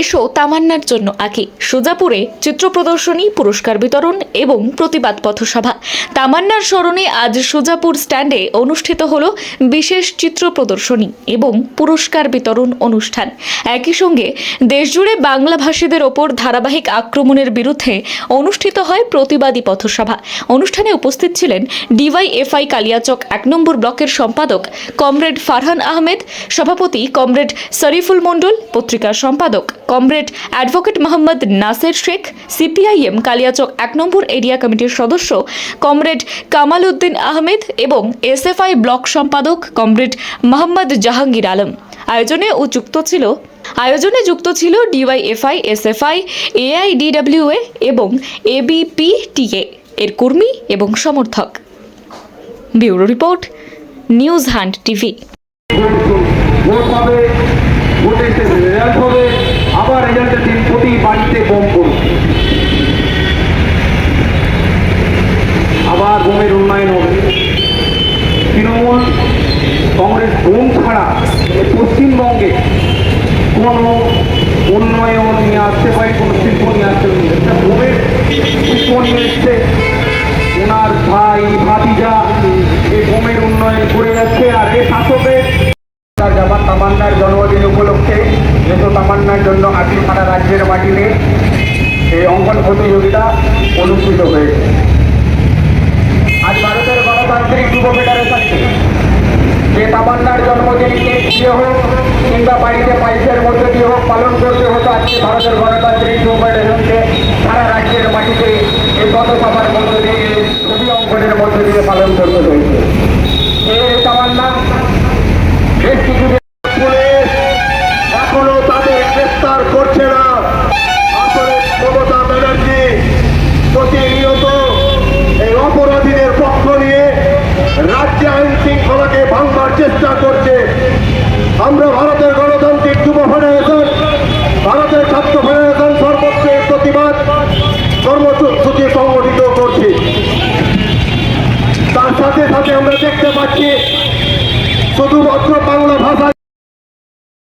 এসো তামান্নার জন্য আঁকি সুজাপুরে চিত্র প্রদর্শনী, পুরস্কার বিতরণ এবং প্রতিবাদ পথসভা। তামান্নার স্মরণে আজ সুজাপুর স্ট্যান্ডে অনুষ্ঠিত হল বিশেষ চিত্র প্রদর্শনী এবং পুরস্কার বিতরণ অনুষ্ঠান। একই সঙ্গে দেশজুড়ে বাংলাভাষীদের ওপর ধারাবাহিক আক্রমণের বিরুদ্ধে অনুষ্ঠিত হয় প্রতিবাদী পথসভা। অনুষ্ঠানে উপস্থিত ছিলেন ডিওয়াইএফআই কালিয়াচক এক নম্বর ব্লকের সম্পাদক কমরেড ফারহান আহমেদ, সভাপতি কমরেড শরীফুল মণ্ডল, পত্রিকার সম্পাদক comrade advocate Mohammad Naser Sheikh, CPIM Kaliachak এক নম্বর এরিয়া কমিটির সদস্য কমরেড কামাল উদ্দিন আহমেদ এবং এসএফআই ব্লক সম্পাদক কমরেড মোহাম্মদ জাহাঙ্গীর আলম। আয়োজনে ও যুক্ত ছিল, আয়োজনে যুক্ত ছিল ডিওয়াইএফআই, এসএফআই, এআইডিডব্লিউএ এবং এবিপিটিএ এর কর্মী এবং সমর্থক। Bureau report, news hunt TV. Congress bomb ছাড়া পশ্চিমবঙ্গে কোনো উন্নয়ন নিয়ে আসতে পারে, কোনো শিল্প নিয়ে আসতে পারে। বোমের শিল্প নিয়ে এসছে। ওনার ভাই, ভাতিজা এই বোমের উন্নয়ন করে যাচ্ছে। আর এই শাসকের তার তামান্নার জন্মদিন উপলক্ষে যেহেতু তামান্নার জন্য সারা রাজ্যের মাটিতে এই অঙ্কন প্রতিযোগিতা অনুষ্ঠিত হয়েছে আজ ভারতের গণতান্ত্রিক যুব ফেডারেশনকে তামান্নার জন্মদিন দিয়ে হোক, কিংবা বাড়িতে পাইপের মধ্যে দিয়ে হোক, পালন করতে হতো আজকে ভারতের গণতান্ত্রিক ফেডারেশনকে সারা রাজ্যের মাটিতে এই পথসভার মধ্য দিয়ে, ছবি অঙ্কনের মধ্য দিয়ে পালন করতে হয়েছে। এই তামান্না, বেশ কিছুদিন দেখতে পাচ্ছি। শুধুমাত্র বাংলা ভাষা